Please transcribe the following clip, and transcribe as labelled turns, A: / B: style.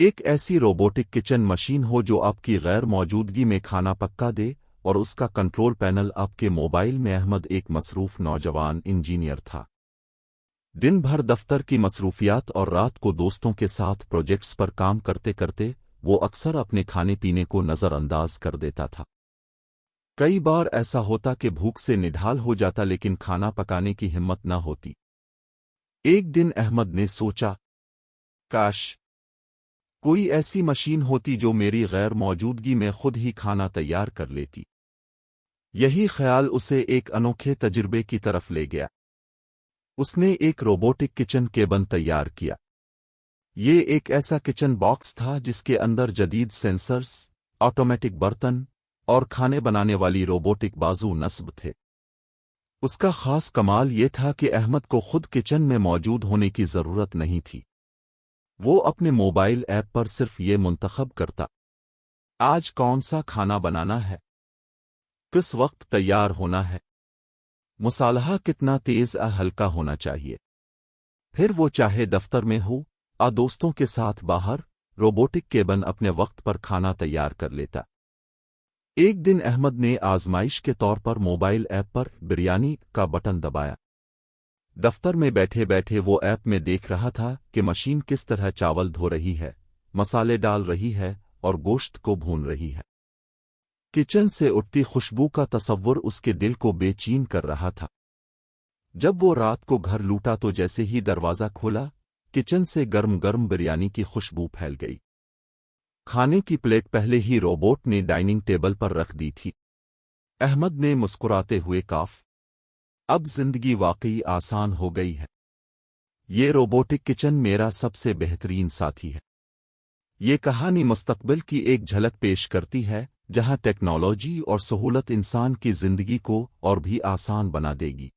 A: एक ऐसी robotic kitchen machine हो जो आपकी गैर मौजूदगी में खाना पक्का दे और उसका कंट्रोल पैनल आपके मोबाइल में अहमद एक मसरूफ नौजवान इंजीनियर था। दिन भर दफ्तर की मसरूफियात और रात को दोस्तों के साथ प्रोजेक्ट्स पर काम करते करते वो अक्सर अपने खाने पीने को नज़रअंदाज कर देता था। कई बार ऐसा होता कि भूख से निढाल हो जाता लेकिन खाना पकाने की हिम्मत न होती। एक दिन अहमद ने सोचा, काश कोई ऐसी मशीन होती जो मेरी गैर मौजूदगी में खुद ही खाना तैयार कर लेती। यही ख्याल उसे एक अनोखे तजुर्बे की तरफ़ ले गया। उसने एक रोबोटिक किचन केबन तैयार किया। ये एक ऐसा किचन बॉक्स था जिसके अंदर जदीद सेंसर्स, ऑटोमेटिक बर्तन और खाने बनाने वाली रोबोटिक बाजू नस्ब थे। उसका खास कमाल ये था कि अहमद को खुद किचन में मौजूद होने की ज़रूरत नहीं थी। वो अपने मोबाइल ऐप पर सिर्फ़ ये मुंतखब करता। आज कौन सा खाना बनाना है? किस वक्त तैयार होना है? मुसालहा कितना तेज आ हल्का होना चाहिए। फिर वो चाहे दफ्तर में हो, आ दोस्तों के साथ बाहर, रोबोटिक केबन अपने वक्त पर खाना तैयार कर लेता। एक दिन अहमद ने आजमाइश के तौर पर मोबाइल ऐप पर बिरयानी का बटन दबाया। दफ्तर में बैठे बैठे वो ऐप में देख रहा था कि मशीन किस तरह चावल धो रही है, मसाले डाल रही है और गोश्त को भून रही है। किचन से उठती खुशबू का तसव्वुर उसके दिल को बेचीन कर रहा था। जब वो रात को घर लूटा तो जैसे ही दरवाज़ा खोला, किचन से गर्म गर्म बिरयानी की खुशबू फैल गई। खाने की प्लेट पहले ही रोबोट ने डाइनिंग टेबल पर रख दी थी। अहमद ने मुस्कुराते हुए काफ अब ज़िंदगी वाकई आसान हो गई है। ये रोबोटिक किचन मेरा सबसे बेहतरीन साथी है। ये कहानी मुस्तकबिल की एक झलक पेश करती है, जहाँ टेक्नोलॉजी और सहूलत इंसान की ज़िंदगी को और भी आसान बना देगी।